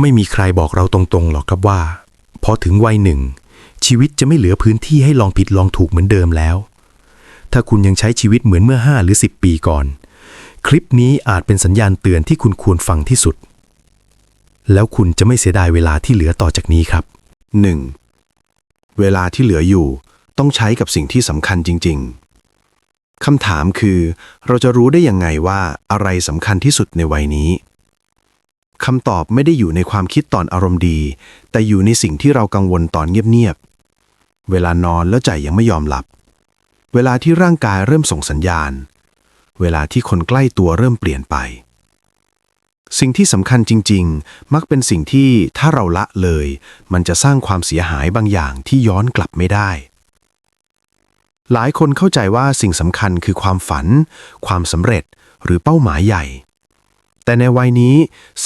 ไม่มีใครบอกเราตรงๆหรอกครับว่า พอถึงวัยหนึ่ง ชีวิตจะไม่เหลือพื้นที่ให้ลองผิดลองถูกเหมือนเดิมแล้ว ถ้าคุณยังใช้ชีวิตเหมือนเมื่อ 5 หรือ 10 ปีก่อน คลิปนี้อาจเป็นสัญญาณเตือนที่คุณควรฟังที่สุด แล้วคุณจะไม่เสียดายเวลาที่เหลือต่อจากนี้ครับ 1. เวลาที่เหลืออยู่ต้องใช้กับสิ่งที่สำคัญจริง ๆคำถามคือ เราจะรู้ได้ยังไงว่าอะไรสำคัญที่สุดในวัยนี้ คำตอบไม่ได้อยู่ในความคิดตอนอารมณ์ดี แต่อยู่ในสิ่งที่เรากังวลตอนเงียบๆ เวลานอนแล้วใจยังไม่ยอมหลับ เวลาที่ร่างกายเริ่มส่งสัญญาณ เวลาที่คนใกล้ตัวเริ่มเปลี่ยนไป สิ่งที่สำคัญจริง ๆ มักเป็นสิ่งที่ถ้าเราละเลย มันจะสร้างความเสียหายบางอย่างที่ย้อนกลับไม่ได้ หลายคนเข้าใจว่าสิ่งสำคัญคือความฝัน ความสำเร็จหรือเป้าหมายใหญ่ แต่ในวัยนี้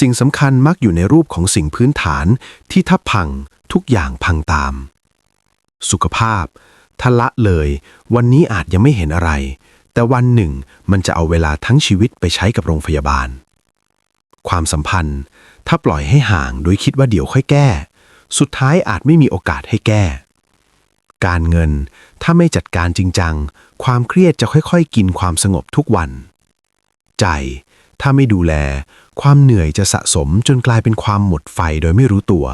สิ่งสำคัญมักอยู่ในรูปของสิ่งพื้นฐานที่ถ้าพังทุกอย่างพังตาม สุขภาพถ้าละเลย วันนี้อาจยังไม่เห็นอะไร แต่วันหนึ่งมันจะเอาเวลาทั้งชีวิตไปใช้กับโรงพยาบาล ความสัมพันธ์ ถ้าปล่อยให้ห่างโดยคิดว่าเดี๋ยวค่อยแก้ สุดท้ายอาจไม่มีโอกาสให้แก้ การเงินถ้าไม่จัดการจริงจัง ความเครียดจะค่อยๆ กินความสงบทุกวัน ใจ ถ้าไม่ดูแล ความเหนื่อยจะสะสมจนกลายเป็นความหมดไฟโดยไม่รู้ตัว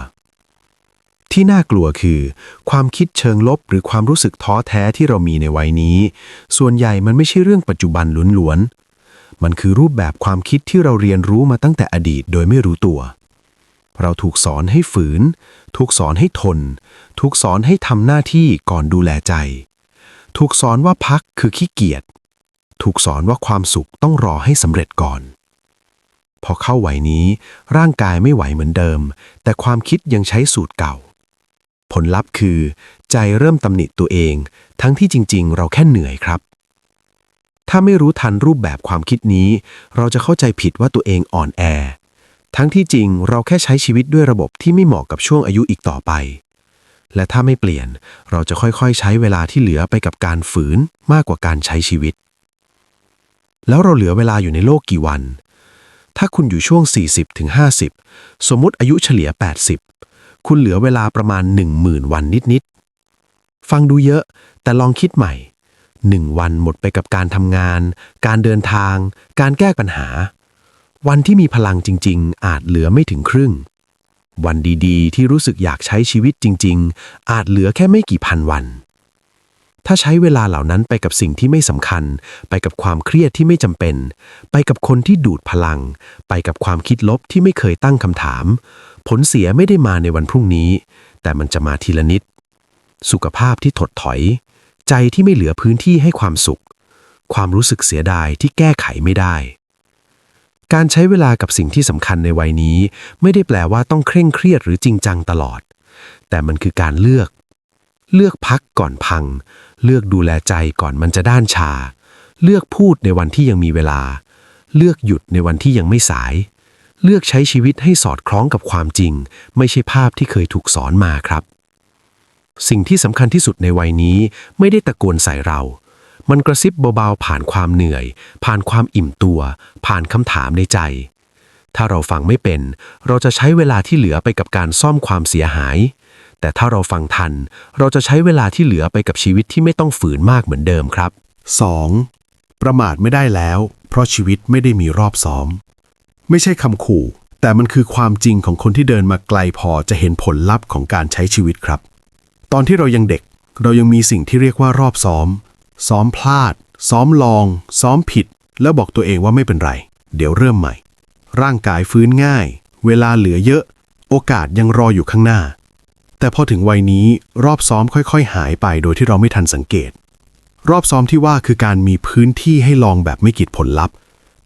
ที่น่ากลัวคือ ความคิดเชิงลบหรือความรู้สึกท้อแท้ที่เรามีในวัยนี้ ส่วนใหญ่มันไม่ใช่เรื่องปัจจุบันล้วนๆ มันคือรูปแบบความคิดที่เราเรียนรู้มาตั้งแต่อดีตโดยไม่รู้ตัว เราถูกสอนให้ฝืน ถูกสอนให้ทน ถูกสอนให้ทำหน้าที่ก่อนดูแลใจ ถูกสอนว่าพักคือขี้เกียจถูกสอนว่าความสุขต้องรอให้สำเร็จก่อน พอเข้าวัยนี้ ร่างกายไม่ไหวเหมือนเดิม แต่ความคิดยังใช้สูตรเก่า ผลลัพธ์คือ ใจเริ่มตำหนิตัวเอง ทั้งที่จริง ๆ เราแค่เหนื่อยครับ ถ้าไม่รู้ทันรูปแบบความคิดนี้ เราจะเข้าใจผิดว่าตัวเองอ่อนแอ ทั้งที่จริงเราแค่ใช้ชีวิตด้วยระบบที่ไม่เหมาะกับช่วงอายุอีกต่อไป และถ้าไม่เปลี่ยน เราจะค่อยๆ ใช้เวลาที่เหลือไปกับการฝืนมากกว่าการใช้ชีวิตแล้วเราเหลือเวลาอยู่ในโลกกี่วัน ถ้าคุณอยู่ช่วง 40ถึง50สมมุติอายุเฉลี่ย 80 คุณเหลือเวลาประมาณ 10,000 วันนิดๆ ฟังดูเยอะ แต่ลองคิดใหม่ 1 วันหมดไปกับการทำงาน การเดินทาง การแก้ปัญหา วันที่มีพลังจริง ๆ อาจเหลือไม่ถึงครึ่ง วันดีๆ ที่รู้สึกอยากใช้ชีวิตจริง ๆ อาจเหลือแค่ไม่กี่พันวัน ถ้าใช้เวลาเหล่านั้นไปกับสิ่งที่ไม่สำคัญ ไปกับความเครียดที่ไม่จำเป็น ไปกับคนที่ดูดพลัง ไปกับความคิดลบที่ไม่เคยตั้งคำถาม ผลเสียไม่ได้มาในวันพรุ่งนี้ แต่มันจะมาทีละนิด สุขภาพที่ถดถอย ใจที่ไม่เหลือพื้นที่ให้ความสุข ความรู้สึกเสียดายที่แก้ไขไม่ได้ การใช้เวลากับสิ่งที่สำคัญในวัยนี้ ไม่ได้แปลว่าต้องเคร่งเครียดหรือจริงจังตลอด แต่มันคือการเลือก เลือกพักก่อนพัง เลือกดูแลใจก่อนมันจะด้านชา เลือกพูดในวันที่ยังมีเวลา เลือกหยุดในวันที่ยังไม่สาย เลือกใช้ชีวิตให้สอดคล้องกับความจริง ไม่ใช่ภาพที่เคยถูกสอนมาครับ สิ่งที่สำคัญที่สุดในวัยนี้ไม่ได้ตะโกนใส่เรา มันกระซิบเบาๆผ่านความเหนื่อย ผ่านความอิ่มตัว ผ่านคำถามในใจ ถ้าเราฟังไม่เป็น เราจะใช้เวลาที่เหลือไปกับการซ่อมความเสียหาย แต่ถ้าเราฟังทัน เราจะใช้เวลาที่เหลือไปกับชีวิตที่ไม่ต้องฝืนมากเหมือนเดิมครับ 2. ประมาทไม่ได้แล้ว เพราะชีวิตไม่ได้มีรอบซ้อม ไม่ใช่คำขู่ แต่มันคือความจริงของคนที่เดินมาไกลพอจะเห็นผลลัพธ์ของการใช้ชีวิตครับ ตอนที่เรายังเด็ก เรายังมีสิ่งที่เรียกว่ารอบซ้อม ซ้อมพลาด ซ้อมลอง ซ้อมผิด แล้วบอกตัวเองว่าไม่เป็นไร เดี๋ยวเริ่มใหม่ ร่างกายฟื้นง่าย เวลาเหลือเยอะ โอกาสยังรออยู่ข้างหน้า แต่พอถึงวัยนี้รอบซ้อมค่อยๆ หายไปโดยที่เราไม่ทันสังเกต รอบซ้อมที่ว่าคือการมีพื้นที่ให้ลองแบบไม่กิดผลลัพธ์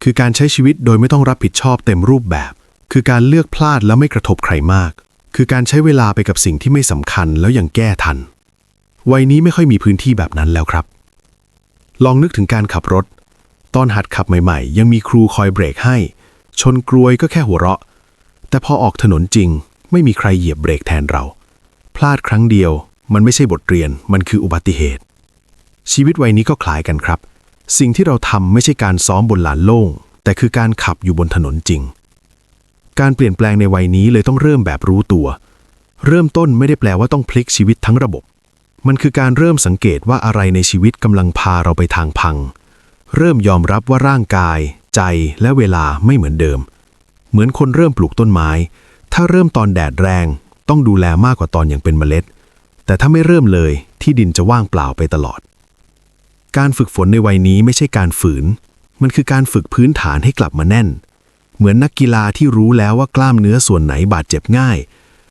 คือการใช้ชีวิตโดยไม่ต้องรับผิดชอบเต็มรูปแบบ คือการเลือกพลาดแล้วไม่กระทบใครมาก คือการใช้เวลาไปกับสิ่งที่ไม่สำคัญแล้วยังแก้ทัน วัยนี้ไม่ค่อยมีพื้นที่แบบนั้นแล้วครับ ลองนึกถึงการขับรถ ตอนหัดขับใหม่ ๆ ยังมีครูคอยเบรกให้ ชนกรวยก็แค่หัวเราะ แต่พอออกถนนจริง ไม่มีใครเหยียบเบรกแทนเรา ลาดครั้งเดียว มันไม่ใช่บทเรียน มันคืออุบัติเหตุ ชีวิตวัยนี้ก็คล้ายกันครับ สิ่งที่เราทำไม่ใช่การซ้อมบนลานโล่ง แต่คือการขับอยู่บนถนนจริง การเปลี่ยนแปลงในวัยนี้เลยต้องเริ่มแบบรู้ตัว เริ่มต้นไม่ได้แปลว่าต้องพลิกชีวิตทั้งระบบ มันคือการเริ่มสังเกตว่าอะไรในชีวิตกำลังพาเราไปทางพัง เริ่มยอมรับว่าร่างกาย ใจและเวลาไม่เหมือนเดิม เหมือนคนเริ่มปลูกต้นไม้ ถ้าเริ่มตอนแดดแรง ต้องดูแลมากกว่าตอนอยังเป็นเมล็ด แต่ถ้าไม่เริ่มเลยที่ดินจะว่างเปล่าไปตลอด การฝึกฝนในวัยนี้ไม่ใช่การฝืน มันคือการฝึกพื้นฐานให้กลับมาแน่น เหมือนนักกีฬาที่รู้แล้วว่ากล้ามเนื้อส่วนไหนบาดเจ็บง่าย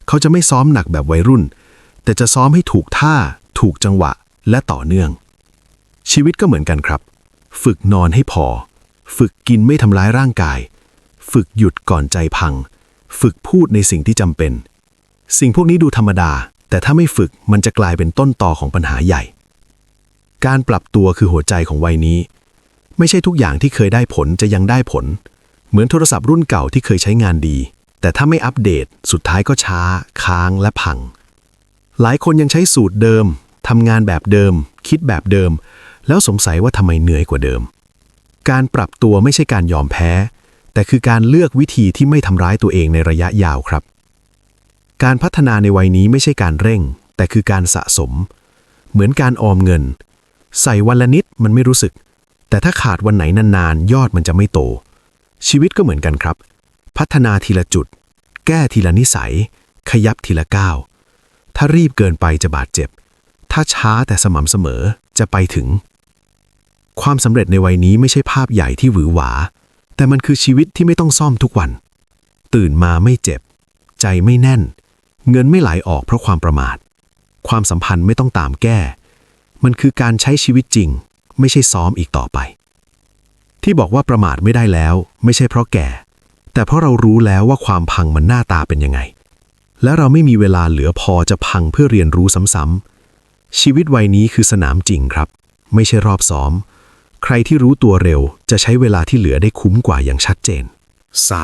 เขาจะไม่ซ้อมหนักแบบวัยรุ่น แต่จะซ้อมให้ถูกท่า ถูกจังหวะและต่อเนื่อง ชีวิตก็เหมือนกันครับ ฝึกนอนให้พอ ฝึกกินไม่ทำร้ายร่างกาย ฝึกหยุดก่อนใจพัง ฝึกพูดในสิ่งที่จำเป็น สิ่งพวกนี้ดูธรรมดา แต่ถ้าไม่ฝึกมันจะกลายเป็นต้นตอของปัญหาใหญ่ การปรับตัวคือหัวใจของวัยนี้ ไม่ใช่ทุกอย่างที่เคยได้ผลจะยังได้ผล เหมือนโทรศัพท์รุ่นเก่าที่เคยใช้งานดี แต่ถ้าไม่อัปเดต สุดท้ายก็ช้า ค้างและพัง หลายคนยังใช้สูตรเดิมทำงานแบบเดิม คิดแบบเดิม แล้วสงสัยว่าทำไมเหนื่อยกว่าเดิม การปรับตัวไม่ใช่การยอมแพ้ แต่คือการเลือกวิธีที่ไม่ทำร้ายตัวเองในระยะยาวครับ การพัฒนาในวัยนี้ไม่ใช่การเร่ง แต่คือการสะสม เหมือนการออมเงิน ใส่วันละนิดมันไม่รู้สึก แต่ถ้าขาดวันไหนนานๆ ยอดมันจะไม่โต ชีวิตก็เหมือนกันครับ พัฒนาทีละจุด แก้ทีละนิสัย ขยับทีละก้าวถ้ารีบเกินไปจะบาดเจ็บ ถ้าช้าแต่สม่ำเสมอจะไปถึง ความสำเร็จในวัยนี้ไม่ใช่ภาพใหญ่ที่หวือหวา แต่มันคือชีวิตที่ไม่ต้องซ่อมทุกวัน ตื่นมาไม่เจ็บ ใจไม่แน่น เงินไม่ไหลออกเพราะความประมาท ความสัมพันธ์ไม่ต้องตามแก้ มันคือการใช้ชีวิตจริง ไม่ใช่ซ้อมอีกต่อไป ที่บอกว่าประมาทไม่ได้แล้ว ไม่ใช่เพราะแก่ แต่เพราะเรารู้แล้วว่าความพังมันหน้าตาเป็นยังไง และเราไม่มีเวลาเหลือพอจะพังเพื่อเรียนรู้ซ้ำๆชีวิตวัยนี้คือสนามจริงครับ ไม่ใช่รอบซ้อม ใครที่รู้ตัวเร็วจะใช้เวลาที่เหลือได้คุ้มกว่าอย่างชัดเจน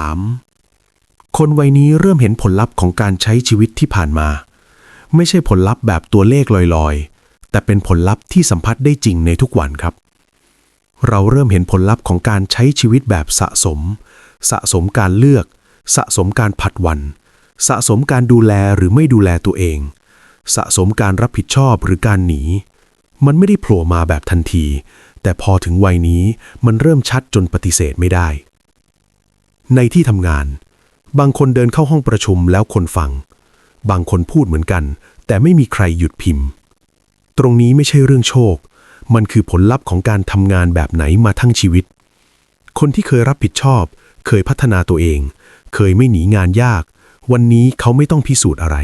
3. คนวัยนี้เริ่มเห็นผลลัพธ์ของการใช้ชีวิตที่ผ่านมา ไม่ใช่ผลลัพธ์แบบตัวเลขลอยๆ แต่เป็นผลลัพธ์ที่สัมผัสได้จริงในทุกวันครับ เราเริ่มเห็นผลลัพธ์ของการใช้ชีวิตแบบสะสม สะสมการเลือก สะสมการผัดวัน สะสมการดูแลหรือไม่ดูแลตัวเอง สะสมการรับผิดชอบหรือการหนี มันไม่ได้โผล่มาแบบทันที แต่พอถึงวัยนี้มันเริ่มชัดจนปฏิเสธไม่ได้ ในที่ทำงาน บางคนเดินเข้าห้องประชุมแล้วคนฟัง บางคนพูดเหมือนกัน แต่ไม่มีใครหยุดพิมพ์ ตรงนี้ไม่ใช่เรื่องโชค มันคือผลลัพธ์ของการทำงานแบบไหนมาทั้งชีวิต คนที่เคยรับผิดชอบ เคยพัฒนาตัวเอง เคยไม่หนีงานยาก วันนี้เขาไม่ต้องพิสูจน์อะไร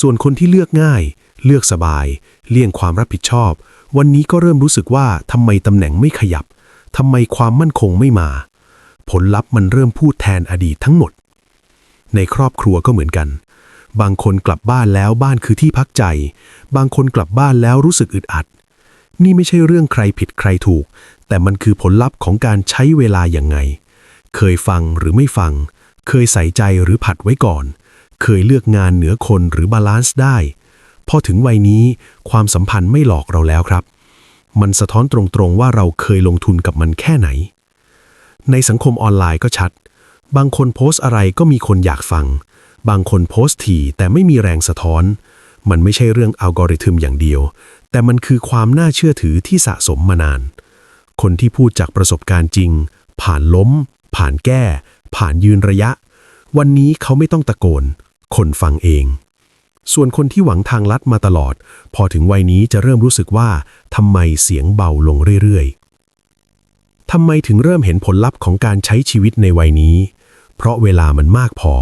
ส่วนคนที่เลือกง่าย เลือกสบาย เลี่ยงความรับผิดชอบ วันนี้ก็เริ่มรู้สึกว่าทำไมตำแหน่งไม่ขยับทำไมความมั่นคงไม่มา ผลลัพธ์มันเริ่มพูดแทนอดีตทั้งหมด ในครอบครัวก็เหมือนกัน บางคนกลับบ้านแล้วบ้านคือที่พักใจ บางคนกลับบ้านแล้วรู้สึกอึดอัด นี่ไม่ใช่เรื่องใครผิดใครถูก แต่มันคือผลลัพธ์ของการใช้เวลาอย่างไง เคยฟังหรือไม่ฟัง เคยใส่ใจหรือผัดไว้ก่อน เคยเลือกงานเหนือคนหรือบาลานซ์ได้ พอถึงวัยนี้ความสัมพันธ์ไม่หลอกเราแล้วครับ มันสะท้อนตรงๆว่าเราเคยลงทุนกับมันแค่ไหน ในสังคมออนไลน์ก็ชัด บางคนโพสต์อะไรก็มีคนอยากฟัง บางคนโพสต์ถี่แต่ไม่มีแรงสะท้อน มันไม่ใช่เรื่องอัลกอริทึมอย่างเดียว แต่มันคือความน่าเชื่อถือที่สะสมมานาน คนที่พูดจากประสบการณ์จริง ผ่านล้ม ผ่านแก้ ผ่านยืนระยะ วันนี้เขาไม่ต้องตะโกน คนฟังเอง ส่วนคนที่หวังทางลัดมาตลอด พอถึงวัยนี้จะเริ่มรู้สึกว่าทำไมเสียงเบาลงเรื่อยๆทำไมถึงเริ่มเห็นผลลัพธ์ของการใช้ชีวิตในวัยนี้ เพราะเวลามันมากพอ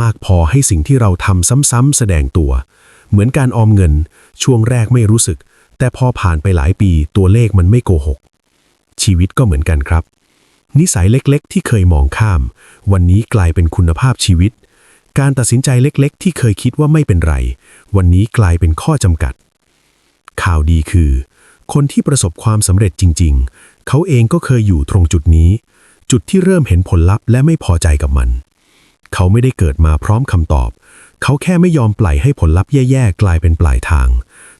มากพอให้สิ่งที่เราทำซ้ำๆแสดงตัว เหมือนการออมเงิน ช่วงแรกไม่รู้สึก แต่พอผ่านไปหลายปีตัวเลขมันไม่โกหก ชีวิตก็เหมือนกันครับ นิสัยเล็กๆ ที่เคยมองข้าม วันนี้กลายเป็นคุณภาพชีวิต การตัดสินใจเล็กๆ ที่เคยคิดว่าไม่เป็นไร วันนี้กลายเป็นข้อจำกัด ข่าวดีคือ คนที่ประสบความสำเร็จจริง ๆ เขาเองก็เคยอยู่ตรงจุดนี้ จุดที่เริ่มเห็นผลลัพธ์และไม่พอใจกับมัน เขาไม่ได้เกิดมาพร้อมคำตอบ เขาแค่ไม่ยอมปล่อยให้ผลลัพธ์แย่ๆกลายเป็นปลายทาง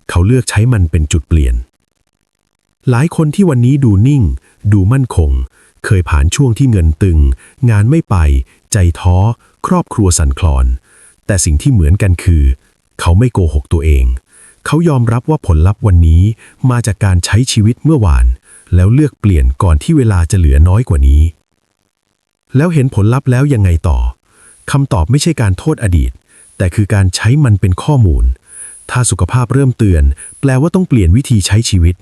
เขาเลือกใช้มันเป็นจุดเปลี่ยน หลายคนที่วันนี้ดูนิ่ง ดูมั่นคง เคยผ่านช่วงที่เงินตึง งานไม่ไป ใจท้อ ครอบครัวสั่นคลอน แต่สิ่งที่เหมือนกันคือ เขาไม่โกหกตัวเอง เขายอมรับว่าผลลัพธ์วันนี้มาจากการใช้ชีวิตเมื่อวานแล้วเลือกเปลี่ยนก่อนที่เวลาจะเหลือน้อยกว่านี้ แล้วเห็นผลลัพธ์แล้วยังไงต่อคำตอบไม่ใช่การโทษอดีต แต่คือการใช้มันเป็นข้อมูล ถ้าสุขภาพเริ่มเตือน แปลว่าต้องเปลี่ยนวิธีใช้ชีวิต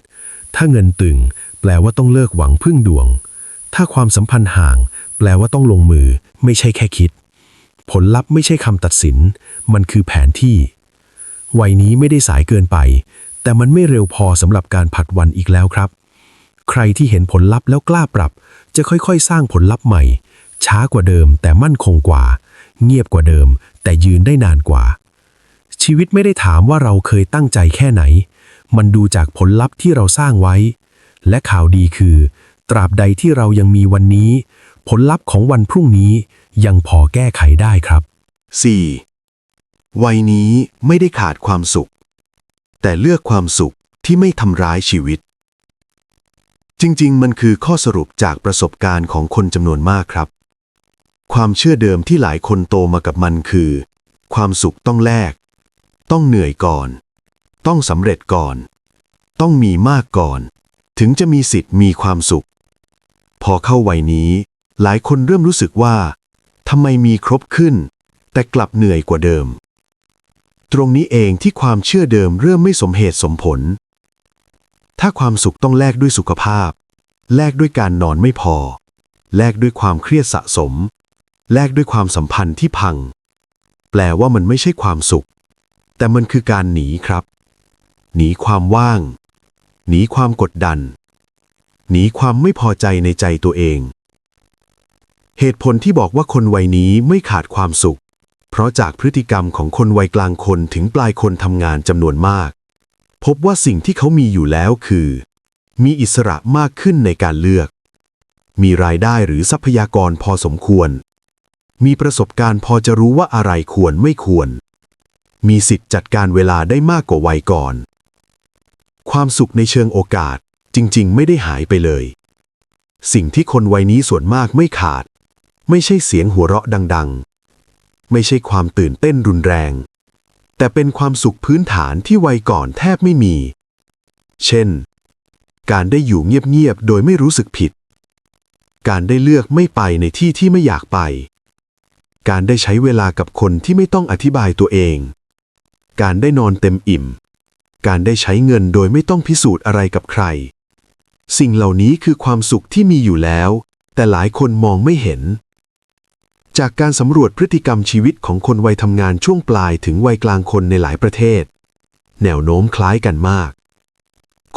ถ้าเงินตึง แปลว่าต้องเลิกหวังพึ่งดวง ถ้าความสัมพันธ์ห่าง แปลว่าต้องลงมือ ไม่ใช่แค่คิด ผลลัพธ์ไม่ใช่คำตัดสิน มันคือแผนที่ วัยนี้ไม่ได้สายเกินไป แต่มันไม่เร็วพอสำหรับการผัดวันอีกแล้วครับ ใครที่เห็นผลลัพธ์แล้วกล้าปรับ จะค่อยๆ สร้างผลลัพธ์ใหม่ ช้ากว่าเดิมแต่มั่นคงกว่า เงียบกว่าเดิม แต่ยืนได้นานกว่า ชีวิตไม่ได้ถามว่าเราเคยตั้งใจแค่ไหน มันดูจากผลลัพธ์ที่เราสร้างไว้ และข่าวดีคือ ตราบใดที่เรายังมีวันนี้ ผลลัพธ์ของวันพรุ่งนี้ยังพอแก้ไขได้ครับ 4. วัยนี้ไม่ได้ขาดความสุข แต่เลือกความสุขที่ไม่ทำร้ายชีวิต จริง ๆ มันคือข้อสรุปจากประสบการณ์ของคนจำนวนมากครับ ความเชื่อเดิมที่หลายคนโตมากับมันคือ ความสุขต้องแลก ต้องเหนื่อยก่อน ต้องสำเร็จก่อน ต้องมีมากก่อน ถึงจะมีสิทธิ์มีความสุข พอเข้าวัยนี้ หลายคนเริ่มรู้สึกว่าทำไมมีครบขึ้น แต่กลับเหนื่อยกว่าเดิม ตรงนี้เองที่ความเชื่อเดิมเริ่มไม่สมเหตุสมผล ถ้าความสุขต้องแลกด้วยสุขภาพ แลกด้วยการนอนไม่พอ แลกด้วยความเครียดสะสม แลกด้วยความสัมพันธ์ที่พัง แปลว่ามันไม่ใช่ความสุข แต่มันคือการหนีครับ หนีความว่าง หนีความกดดัน หนีความไม่พอใจในใจตัวเอง เหตุผลที่บอกว่าคนวัยนี้ไม่ขาดความสุข เพราะจากพฤติกรรมของคนวัยกลางคนถึงปลายคนทำงานจำนวนมาก พบว่าสิ่งที่เขามีอยู่แล้วคือ มีอิสระมากขึ้นในการเลือกมีรายได้หรือทรัพยากรพอสมควร มีประสบการณ์พอจะรู้ว่าอะไรควรไม่ควร มีสิทธิ์จัดการเวลาได้มากกว่าวัยก่อน ความสุขในเชิงโอกาสจริง ๆ ไม่ได้หายไปเลย สิ่งที่คนวัยนี้ส่วนมากไม่ขาด ไม่ใช่เสียงหัวเราะดัง ๆ ไม่ใช่ความตื่นเต้นรุนแรง แต่เป็นความสุขพื้นฐานที่วัยก่อนแทบไม่มี เช่น การได้อยู่เงียบ ๆ โดยไม่รู้สึกผิด การได้เลือกไม่ไปในที่ที่ไม่อยากไป การได้ใช้เวลากับคนที่ไม่ต้องอธิบายตัวเอง การได้นอนเต็มอิ่ม การได้ใช้เงินโดยไม่ต้องพิสูจน์อะไรกับใคร สิ่งเหล่านี้คือความสุขที่มีอยู่แล้ว แต่หลายคนมองไม่เห็น จากการสำรวจพฤติกรรมชีวิตของคนวัยทำงานช่วงปลายถึงวัยกลางคนในหลายประเทศ แนวโน้มคล้ายกันมาก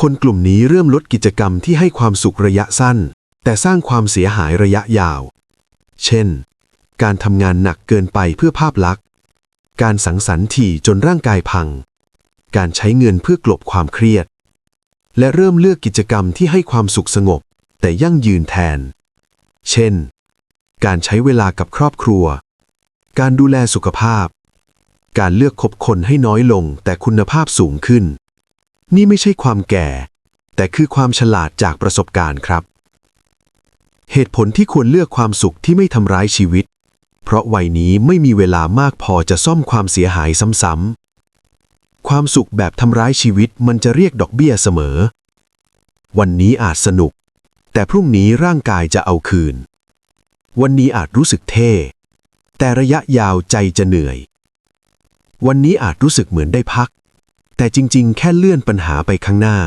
คนกลุ่มนี้เริ่มลดกิจกรรมที่ให้ความสุขระยะสั้น แต่สร้างความเสียหายระยะยาว เช่น การทำงานหนักเกินไปเพื่อภาพลักษณ์ การสังสรรค์ถี่จนร่างกายพัง การใช้เงินเพื่อกลบความเครียด และเริ่มเลือกกิจกรรมที่ให้ความสุขสงบ แต่ยั่งยืนแทน เช่น การใช้เวลากับครอบครัว การดูแลสุขภาพ การเลือกคบคนให้น้อยลงแต่คุณภาพสูงขึ้น นี่ไม่ใช่ความแก่ แต่คือความฉลาดจากประสบการณ์ครับเหตุผลที่ควรเลือกความสุขที่ไม่ทำร้ายชีวิต เพราะวัยนี้ไม่มีเวลามากพอจะซ่อมความเสียหายซ้ำๆ ความสุขแบบทำร้ายชีวิตมันจะเรียกดอกเบี้ยเสมอ วันนี้อาจสนุก แต่พรุ่งนี้ร่างกายจะเอาคืน วันนี้อาจรู้สึกเท่ แต่ระยะยาวใจจะเหนื่อย วันนี้อาจรู้สึกเหมือนได้พัก แต่จริงๆ แค่เลื่อนปัญหาไปข้างหน้า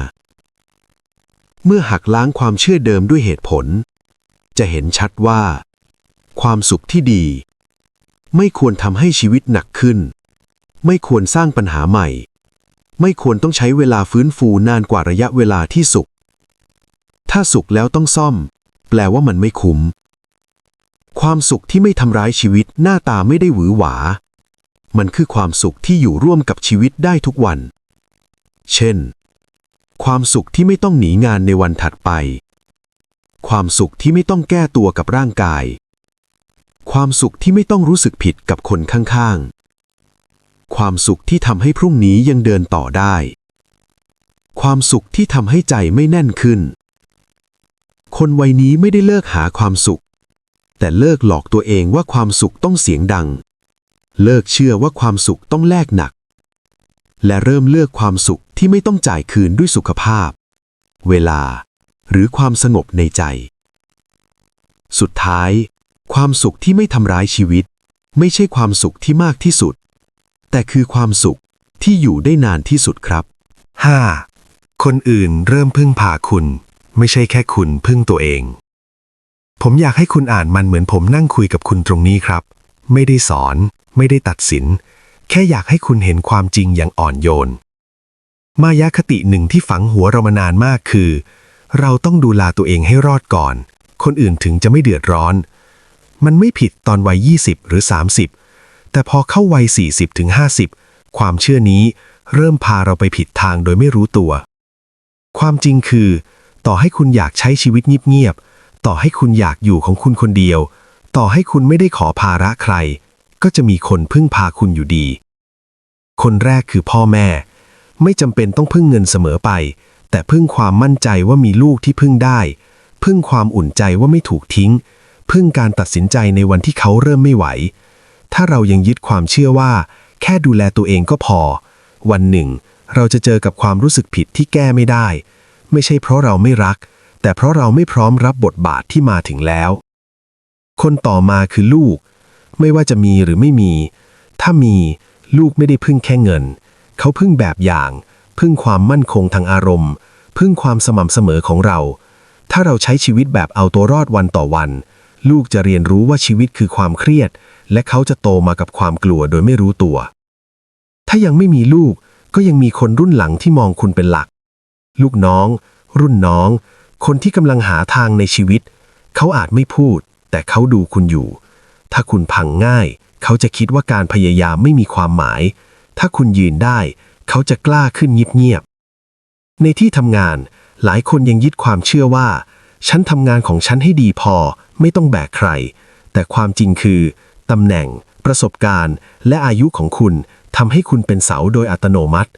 เมื่อหักล้างความเชื่อเดิมด้วยเหตุผล จะเห็นชัดว่าความสุขที่ดี ไม่ควรทำให้ชีวิตหนักขึ้น ไม่ควรสร้างปัญหาใหม่ ไม่ควรต้องใช้เวลาฟื้นฟูนานกว่าระยะเวลาที่สุข ถ้าสุขแล้วต้องซ่อม แปลว่ามันไม่คุ้ม ความสุขที่ไม่ทำร้ายชีวิตหน้าตาไม่ได้หวือหวา มันคือความสุขที่อยู่ร่วมกับชีวิตได้ทุกวัน เช่น ความสุขที่ไม่ต้องหนีงานในวันถัดไป ความสุขที่ไม่ต้องแก้ตัวกับร่างกาย ความสุขที่ไม่ต้องรู้สึกผิดกับคนข้างๆ ความสุขที่ทำให้พรุ่งนี้ยังเดินต่อได้ ความสุขที่ทำให้ใจไม่แน่นขึ้น คนวัยนี้ไม่ได้เลิกหาความสุข แต่เลิกหลอกตัวเองว่าความสุขต้องเสียงดัง เลิกเชื่อว่าความสุขต้องแลกหนัก และเริ่มเลือกความสุขที่ไม่ต้องจ่ายคืนด้วยสุขภาพ เวลา หรือความสงบในใจ สุดท้าย ความสุขที่ไม่ทำร้ายชีวิต ไม่ใช่ความสุขที่มากที่สุด แต่คือความสุขที่อยู่ได้นานที่สุดครับ 5. คนอื่นเริ่มพึ่งพาคุณ ไม่ใช่แค่คุณพึ่งตัวเอง ผมอยากให้คุณอ่านมันเหมือนผมนั่งคุยกับคุณตรงนี้ครับ ไม่ได้สอน ไม่ได้ตัดสิน แค่อยากให้คุณเห็นความจริงอย่างอ่อนโยน มายาคติหนึ่งที่ฝังหัวเรามานานมากคือ เราต้องดูแลตัวเองให้รอดก่อน คนอื่นถึงจะไม่เดือดร้อน มันไม่ผิดตอนวัย 20 หรือ 30 แต่พอเข้าวัย 40ถึง50 ความเชื่อนี้เริ่มพาเราไปผิดทางโดยไม่รู้ตัว ความจริงคือ ต่อให้คุณอยากใช้ชีวิตเงียบๆ ต่อให้คุณอยากอยู่ของคุณคนเดียว ต่อให้คุณไม่ได้ขอภาระใคร ก็จะมีคนพึ่งพาคุณอยู่ดี คนแรกคือพ่อแม่ ไม่จำเป็นต้องพึ่งเงินเสมอไป แต่พึ่งความมั่นใจว่ามีลูกที่พึ่งได้ พึ่งความอุ่นใจว่าไม่ถูกทิ้ง พึ่งการตัดสินใจในวันที่เขาเริ่มไม่ไหว ถ้าเรายังยึดความเชื่อว่า แค่ดูแลตัวเองก็พอ วันหนึ่ง เราจะเจอกับความรู้สึกผิดที่แก้ไม่ได้ ไม่ใช่เพราะเราไม่รัก แต่เพราะเราไม่พร้อมรับบทบาทที่มาถึงแล้ว คนต่อมาคือลูก ไม่ว่าจะมีหรือไม่มี ถ้ามีลูกไม่ได้พึ่งแค่เงิน เขาพึ่งแบบอย่าง พึ่งความมั่นคงทางอารมณ์ พึ่งความสม่ำเสมอของเรา ถ้าเราใช้ชีวิตแบบเอาตัวรอดวันต่อวัน ลูกจะเรียนรู้ว่าชีวิตคือความเครียด และเขาจะโตมากับความกลัวโดยไม่รู้ตัว ถ้ายังไม่มีลูกก็ยังมีคนรุ่นหลังที่มองคุณเป็นหลัก ลูกน้อง รุ่นน้อง คนที่กำลังหาทางในชีวิต เขาอาจไม่พูด แต่เขาดูคุณอยู่ ถ้าคุณพังง่าย เขาจะคิดว่าการพยายามไม่มีความหมาย ถ้าคุณยืนได้ เขาจะกล้าขึ้นเงียบๆในที่ทำงานหลายคนยังยึดความเชื่อว่า ฉันทำงานของฉันให้ดีพอ ไม่ต้องแบกใคร แต่ความจริงคือตำแหน่ง ประสบการณ์ และอายุของคุณทำให้คุณเป็นเสาโดยอัตโนมัติ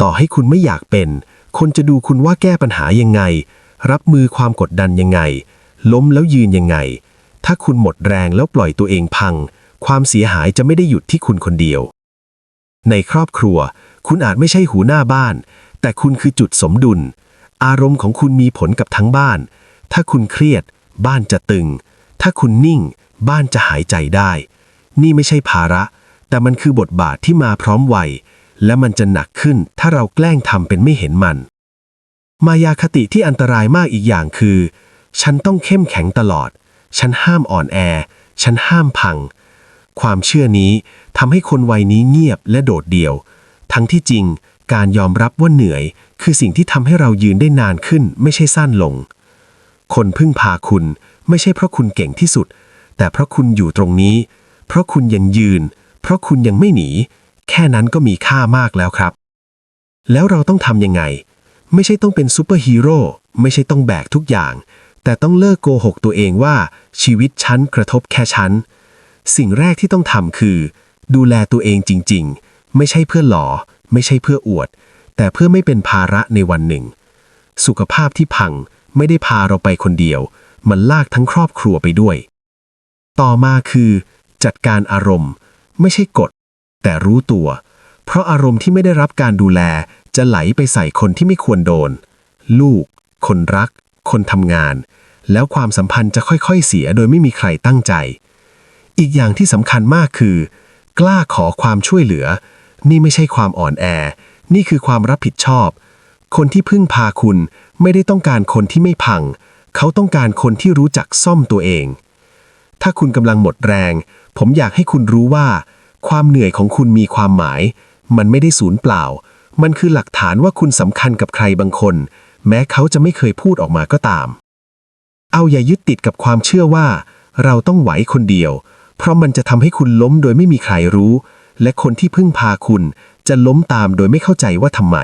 ต่อให้คุณไม่อยากเป็น คนจะดูคุณว่าแก้ปัญหายังไง รับมือความกดดันยังไง ล้มแล้วยืนยังไง ถ้าคุณหมดแรงแล้วปล่อยตัวเองพัง ความเสียหายจะไม่ได้หยุดที่คุณคนเดียว ในครอบครัว คุณอาจไม่ใช่หูหน้าบ้าน แต่คุณคือจุดสมดุล อารมณ์ของคุณมีผลกับทั้งบ้าน ถ้าคุณเครียด บ้านจะตึง ถ้าคุณนิ่ง บ้านจะหายใจได้ นี่ไม่ใช่ภาระ แต่มันคือบทบาทที่มาพร้อมวัย และมันจะหนักขึ้นถ้าเราแกล้งทำเป็นไม่เห็นมัน มายาคติที่อันตรายมากอีกอย่างคือ ฉันต้องเข้มแข็งตลอด ฉันห้ามอ่อนแอ ฉันห้ามพัง ความเชื่อนี้ทำให้คนวัยนี้เงียบและโดดเดี่ยว ทั้งที่จริงการยอมรับว่าเหนื่อย คือสิ่งที่ทำให้เรายืนได้นานขึ้นไม่ใช่สั้นลง คนพึ่งพาคุณไม่ใช่เพราะคุณเก่งที่สุด แต่เพราะคุณอยู่ตรงนี้ เพราะคุณยังยืน เพราะคุณยังไม่หนี แค่นั้นก็มีค่ามากแล้วครับ แล้วเราต้องทำยังไง ไม่ใช่ต้องเป็นซูเปอร์ฮีโร่ไม่ใช่ต้องแบกทุกอย่าง แต่ต้องเลิกโกหกตัวเองว่าชีวิตฉันกระทบแค่ฉันสิ่งแรกที่ต้องทำคือ ดูแลตัวเองจริง ๆ ไม่ใช่เพื่อหลอ ไม่ใช่เพื่ออวด แต่เพื่อไม่เป็นภาระในวันหนึ่ง สุขภาพที่พัง ไม่ได้พาเราไปคนเดียว มันลากทั้งครอบครัวไปด้วย ต่อมาคือ จัดการอารมณ์ ไม่ใช่กดแต่รู้ตัว เพราะอารมณ์ที่ไม่ได้รับการดูแล จะไหลไปใส่คนที่ไม่ควรโดน ลูก คนรัก คนทำงาน แล้วความสัมพันธ์จะค่อยๆเสียโดยไม่มีใครตั้งใจ อีกอย่างที่สำคัญมากคือ กล้าขอความช่วยเหลือ นี่ไม่ใช่ความอ่อนแอ นี่คือความรับผิดชอบ คนที่พึ่งพาคุณ ไม่ได้ต้องการคนที่ไม่พัง เขาต้องการคนที่รู้จักซ่อมตัวเอง ถ้าคุณกำลังหมดแรง ผมอยากให้คุณรู้ว่า ความเหนื่อยของคุณมีความหมาย มันไม่ได้สูญเปล่า มันคือหลักฐานว่าคุณสำคัญกับใครบางคน แม้เขาจะไม่เคยพูดออกมาก็ตาม เอาอย่ายึดติดกับความเชื่อว่า เราต้องไหวคนเดียว เพราะมันจะทำให้คุณล้มโดยไม่มีใครรู้ และคนที่พึ่งพาคุณจะล้มตามโดยไม่เข้าใจว่าทำไม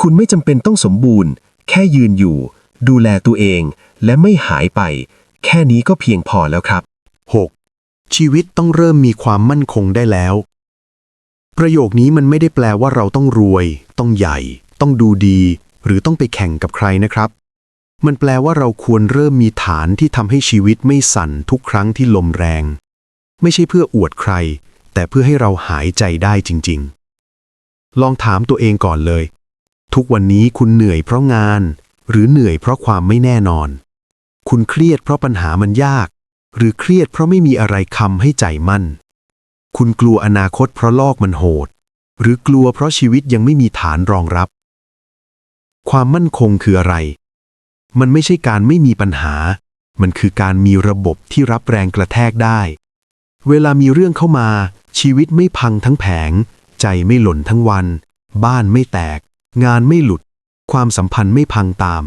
คุณไม่จำเป็นต้องสมบูรณ์ แค่ยืนอยู่ ดูแลตัวเอง และไม่หายไป แค่นี้ก็เพียงพอแล้วครับ 6. ชีวิตต้องเริ่มมีความมั่นคงได้แล้ว ประโยคนี้มันไม่ได้แปลว่าเราต้องรวย ต้องใหญ่ ต้องดูดี หรือต้องไปแข่งกับใครนะครับ มันแปลว่าเราควรเริ่มมีฐานที่ทำให้ชีวิตไม่สั่นทุกครั้งที่ลมแรง ไม่ใช่เพื่ออวดใคร แต่เพื่อให้เราหายใจได้จริง ๆ ลองถามตัวเองก่อนเลย ทุกวันนี้คุณเหนื่อยเพราะงาน หรือเหนื่อยเพราะความไม่แน่นอน คุณเครียดเพราะปัญหามันยาก หรือเครียดเพราะไม่มีอะไรคำให้ใจมั่น คุณกลัวอนาคตเพราะโลกมันโหด หรือกลัวเพราะชีวิตยังไม่มีฐานรองรับ ความมั่นคงคืออะไร มันไม่ใช่การไม่มีปัญหา มันคือการมีระบบที่รับแรงกระแทกได้ เวลามีเรื่องเข้ามา ชีวิตไม่พังทั้งแผง ใจไม่หล่นทั้งวัน บ้านไม่แตก งานไม่หลุด ความสัมพันธ์ไม่พังตาม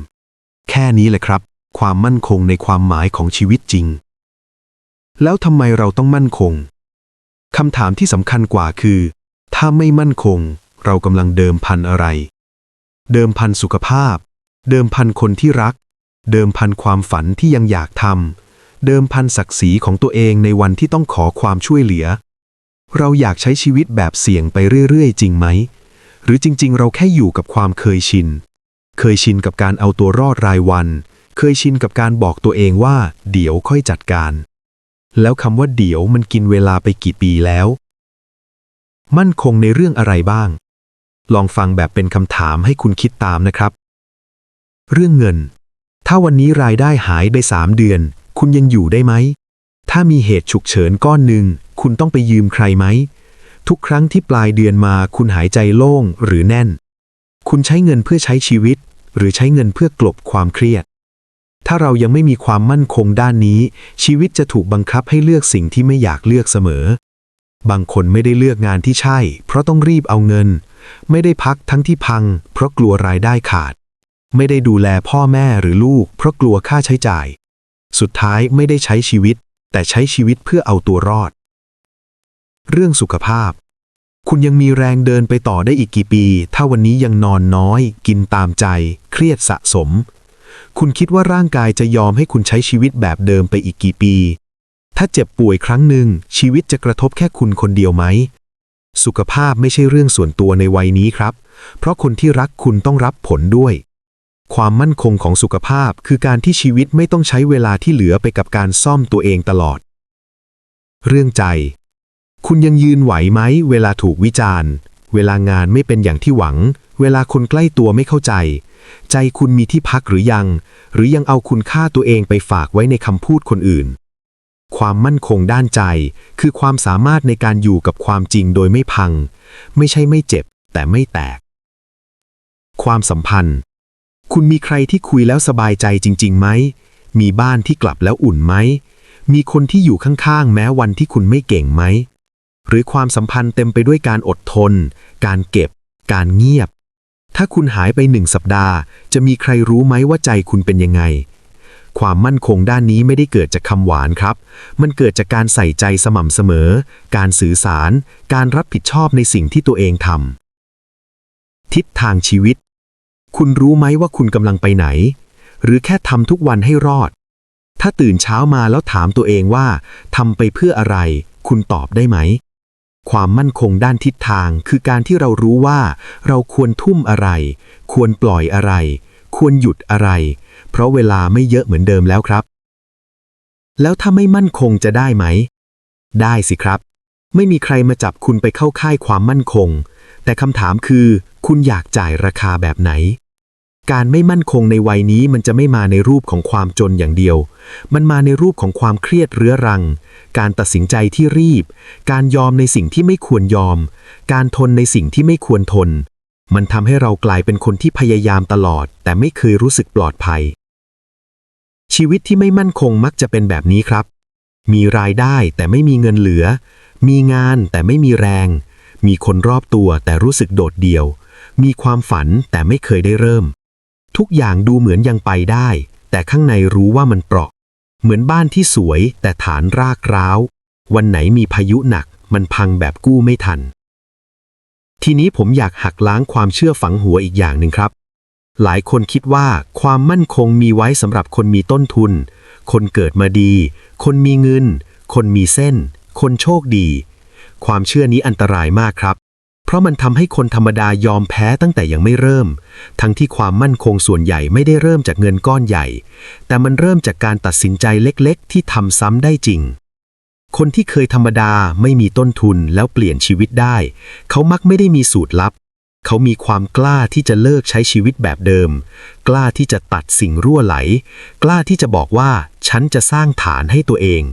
แค่นี้แหละครับ ความมั่นคงในความหมายของชีวิตจริง แล้วทำไมเราต้องมั่นคงคำถามที่สำคัญกว่าคือ ถ้าไม่มั่นคง เรากำลังเดิมพันอะไร เดิมพันสุขภาพ เดิมพันคนที่รัก เดิมพันความฝันที่ยังอยากทำเดิมพันศักดิ์ศรีของตัวเองในวันที่ต้องขอความช่วยเหลือ เราอยากใช้ชีวิตแบบเสี่ยงไปเรื่อย ๆ จริงไหม หรือจริงๆ เราแค่อยู่กับความเคยชิน เคยชินกับการเอาตัวรอดรายวัน เคยชินกับการบอกตัวเองว่า เดี๋ยวค่อยจัดการ แล้วคำว่าเดี๋ยวมันกินเวลาไปกี่ปีแล้ว มั่นคงในเรื่องอะไรบ้าง ลองฟังแบบเป็นคำถามให้คุณคิดตามนะครับ เรื่องเงิน ถ้าวันนี้รายได้หายไปสามเดือน คุณยังอยู่ได้ไหม ถ้ามีเหตุฉุกเฉินก้อนหนึ่งคุณต้องไปยืมใครไหม ทุกครั้งที่ปลายเดือนมาคุณหายใจโล่งหรือแน่น คุณใช้เงินเพื่อใช้ชีวิต หรือใช้เงินเพื่อกลบความเครียด ถ้าเรายังไม่มีความมั่นคงด้านนี้ ชีวิตจะถูกบังคับให้เลือกสิ่งที่ไม่อยากเลือกเสมอ บางคนไม่ได้เลือกงานที่ใช่ เพราะต้องรีบเอาเงิน ไม่ได้พักทั้งที่พัง เพราะกลัวรายได้ขาด ไม่ได้ดูแลพ่อแม่หรือลูก เพราะกลัวค่าใช้จ่าย สุดท้ายไม่ได้ใช้ชีวิต แต่ใช้ชีวิตเพื่อเอาตัวรอด เรื่องสุขภาพ คุณยังมีแรงเดินไปต่อได้อีกกี่ปี ถ้าวันนี้ยังนอนน้อย กินตามใจ เครียดสะสม คุณคิดว่าร่างกายจะยอมให้คุณใช้ชีวิตแบบเดิมไปอีกกี่ปี ถ้าเจ็บป่วยครั้งหนึ่ง ชีวิตจะกระทบแค่คุณคนเดียวไหม สุขภาพไม่ใช่เรื่องส่วนตัวในวัยนี้ครับ เพราะคนที่รักคุณต้องรับผลด้วยความมั่นคงของสุขภาพคือการที่ชีวิตไม่ต้องใช้เวลาที่เหลือไปกับการซ่อมตัวเองตลอด เรื่องใจ คุณยังยืนไหวไหมเวลาถูกวิจารณ์ เวลางานไม่เป็นอย่างที่หวัง เวลาคนใกล้ตัวไม่เข้าใจ ใจคุณมีที่พักหรือยัง หรือยังเอาคุณค่าตัวเองไปฝากไว้ในคำพูดคนอื่น ความมั่นคงด้านใจ คือความสามารถในการอยู่กับความจริงโดยไม่พัง ไม่ใช่ไม่เจ็บ แต่ไม่แตก ความสัมพันธ์ คุณมีใครที่คุยแล้วสบายใจจริงๆไหมมีบ้านที่กลับแล้วอุ่นไหมมีคนที่อยู่ข้างๆ แม้วันที่คุณไม่เก่งไหม หรือความสัมพันธ์เต็มไปด้วยการอดทน การเก็บ การเงียบ ถ้าคุณหายไปหนึ่งสัปดาห์ จะมีใครรู้ไหมว่าใจคุณเป็นยังไง ความมั่นคงด้านนี้ไม่ได้เกิดจากคำหวานครับ มันเกิดจากการใส่ใจสม่ำเสมอ การสื่อสาร การรับผิดชอบในสิ่งที่ตัวเองทำทิศทางชีวิต คุณรู้ไหมว่าคุณกำลังไปไหน หรือแค่ทำทุกวันให้รอด ถ้าตื่นเช้ามาแล้วถามตัวเองว่าทำไปเพื่ออะไร คุณตอบได้ไหม ความมั่นคงด้านทิศทางคือการที่เรารู้ว่า เราควรทุ่มอะไร ควรปล่อยอะไร ควรหยุดอะไร เพราะเวลาไม่เยอะเหมือนเดิมแล้วครับ แล้วถ้าไม่มั่นคงจะได้ไหม ได้สิครับ ไม่มีใครมาจับคุณไปเข้าค่ายความมั่นคง แต่คำถามคือ คุณอยากจ่ายราคาแบบไหน การไม่มั่นคงในวัยนี้มันจะไม่มาในรูปของความจนอย่างเดียว มันมาในรูปของความเครียดเรื้อรัง การตัดสินใจที่รีบ การยอมในสิ่งที่ไม่ควรยอม การทนในสิ่งที่ไม่ควรทน มันทำให้เรากลายเป็นคนที่พยายามตลอด แต่ไม่เคยรู้สึกปลอดภัย ชีวิตที่ไม่มั่นคงมักจะเป็นแบบนี้ครับ มีรายได้แต่ไม่มีเงินเหลือ มีงานแต่ไม่มีแรง มีคนรอบตัวแต่รู้สึกโดดเดี่ยว มีความฝันแต่ไม่เคยได้เริ่ม ทุกอย่างดูเหมือนยังไปได้ แต่ข้างในรู้ว่ามันเปราะ เหมือนบ้านที่สวยแต่ฐานรากร้าว วันไหนมีพายุหนักมันพังแบบกู้ไม่ทัน ทีนี้ผมอยากหักล้างความเชื่อฝังหัวอีกอย่างหนึ่งครับ หลายคนคิดว่าความมั่นคงมีไว้สำหรับคนมีต้นทุน คนเกิดมาดี คนมีเงิน คนมีเส้น คนโชคดี ความเชื่อนี้อันตรายมากครับ เพราะมันทำให้คนธรรมดายอมแพ้ตั้งแต่ยังไม่เริ่ม ทั้งที่ความมั่นคงส่วนใหญ่ไม่ได้เริ่มจากเงินก้อนใหญ่ แต่มันเริ่มจากการตัดสินใจเล็กๆ ที่ทำซ้ำได้จริง คนที่เคยธรรมดาไม่มีต้นทุนแล้วเปลี่ยนชีวิตได้ เขามักไม่ได้มีสูตรลับ เขามีความกล้าที่จะเลิกใช้ชีวิตแบบเดิม กล้าที่จะตัดสิ่งรั่วไหล กล้าที่จะบอกว่าฉันจะสร้างฐานให้ตัวเอง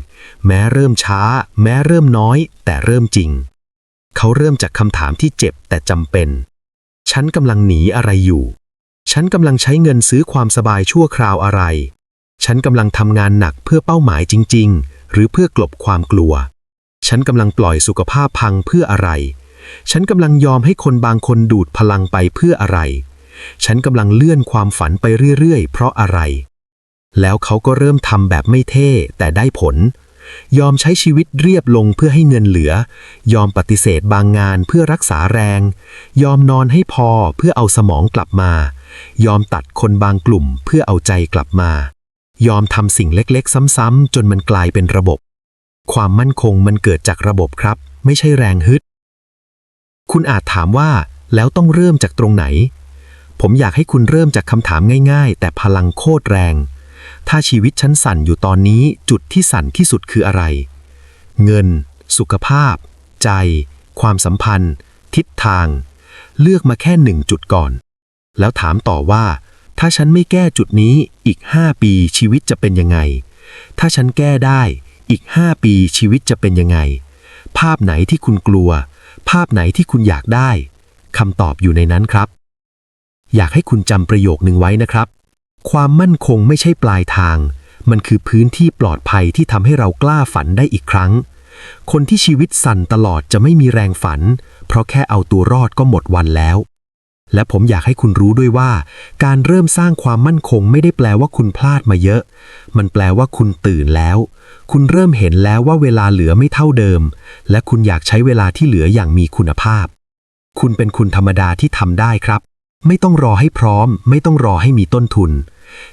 แม้เริ่มช้า แม้เริ่มน้อย แต่เริ่มจริง เขาเริ่มจากคำถามที่เจ็บแต่จำเป็น ฉันกำลังหนีอะไรอยู่ ฉันกำลังใช้เงินซื้อความสบายชั่วคราวอะไร ฉันกำลังทำงานหนักเพื่อเป้าหมายจริง ๆ หรือเพื่อกลบความกลัว ฉันกำลังปล่อยสุขภาพพังเพื่ออะไร ฉันกำลังยอมให้คนบางคนดูดพลังไปเพื่ออะไร ฉันกำลังเลื่อนความฝันไปเรื่อยๆ เพราะอะไร แล้วเขาก็เริ่มทำแบบไม่เท่แต่ได้ผล ยอมใช้ชีวิตเรียบลงเพื่อให้เงินเหลือ ยอมปฏิเสธบางงานเพื่อรักษาแรง ยอมนอนให้พอเพื่อเอาสมองกลับมา ยอมตัดคนบางกลุ่มเพื่อเอาใจกลับมา ยอมทำสิ่งเล็กๆ ซ้ำๆจนมันกลายเป็นระบบ ความมั่นคงมันเกิดจากระบบครับ ไม่ใช่แรงฮึด คุณอาจถามว่าแล้วต้องเริ่มจากตรงไหน ผมอยากให้คุณเริ่มจากคำถามง่าย ๆ แต่พลังโคตรแรง ถ้าชีวิตฉันสั่นอยู่ตอนนี้จุดที่สั่นที่สุดคืออะไร เงิน สุขภาพ ใจ ความสัมพันธ์ ทิศทาง เลือกมาแค่หนึ่งจุดก่อน แล้วถามต่อว่า ถ้าฉันไม่แก้จุดนี้อีก 5 ปีชีวิตจะเป็นยังไง ถ้าฉันแก้ได้อีก 5 ปีชีวิตจะเป็นยังไง ภาพไหนที่คุณกลัว ภาพไหนที่คุณอยากได้คำตอบอยู่ในนั้นครับ อยากให้คุณจำประโยคหนึ่งไว้นะครับ ความมั่นคงไม่ใช่ปลายทาง มันคือพื้นที่ปลอดภัยที่ทำให้เรากล้าฝันได้อีกครั้ง คนที่ชีวิตสั่นตลอดจะไม่มีแรงฝัน เพราะแค่เอาตัวรอดก็หมดวันแล้ว และผมอยากให้คุณรู้ด้วยว่า การเริ่มสร้างความมั่นคงไม่ได้แปลว่าคุณพลาดมาเยอะ มันแปลว่าคุณตื่นแล้ว คุณเริ่มเห็นแล้วว่าเวลาเหลือไม่เท่าเดิม และคุณอยากใช้เวลาที่เหลืออย่างมีคุณภาพ คุณเป็นคุณธรรมดาที่ทำได้ครับ ไม่ต้องรอให้พร้อม ไม่ต้องรอให้มีต้นทุน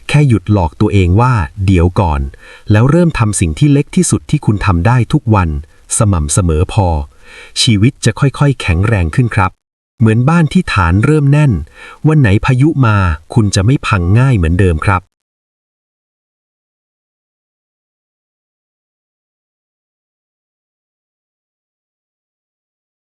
แค่หยุดหลอกตัวเองว่า เดี๋ยวก่อน แล้วเริ่มทำสิ่งที่เล็กที่สุดที่คุณทำได้ทุกวัน สม่ำเสมอพอ ชีวิตจะค่อยๆ แข็งแรงขึ้นครับ เหมือนบ้านที่ฐานเริ่มแน่น วันไหนพายุมาคุณจะไม่พังง่ายเหมือนเดิมครับ